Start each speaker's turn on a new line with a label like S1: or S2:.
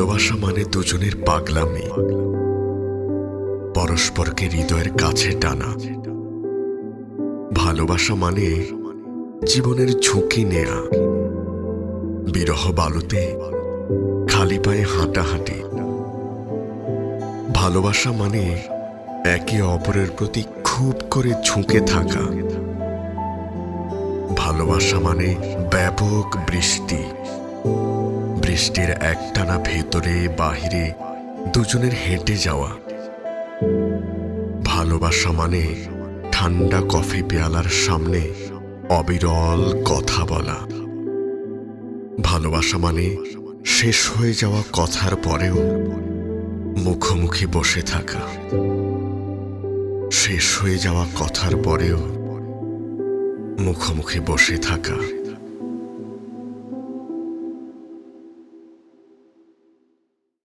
S1: ভালোবাসা মানে দুজনের পাগলামি। পরস্পরকে হৃদয়ের কাছে টানা। ভালোবাসা মানে জীবনের ঝুঁকি নেয়া। বিরহ বালুতে খালি পায়ে হাঁটাহাঁটি। ভালোবাসা মানে একে অপরের প্রতি খুব করে ঝুঁকে থাকা। ভালোবাসা মানে ব্যাপক বৃষ্টি। বৃষ্টির একটানা ভেতরে, বাহিরে দুজনের হেঁটে যাওয়া। ভালোবাসা মানে ঠান্ডা কফি পেয়ালার সামনে অবিরল কথা বলা। ভালোবাসা মানে শেষ হয়ে যাওয়া কথার পরেও মুখোমুখি বসে থাকা। শেষ হয়ে যাওয়া কথার পরেও মুখোমুখি বসে থাকা।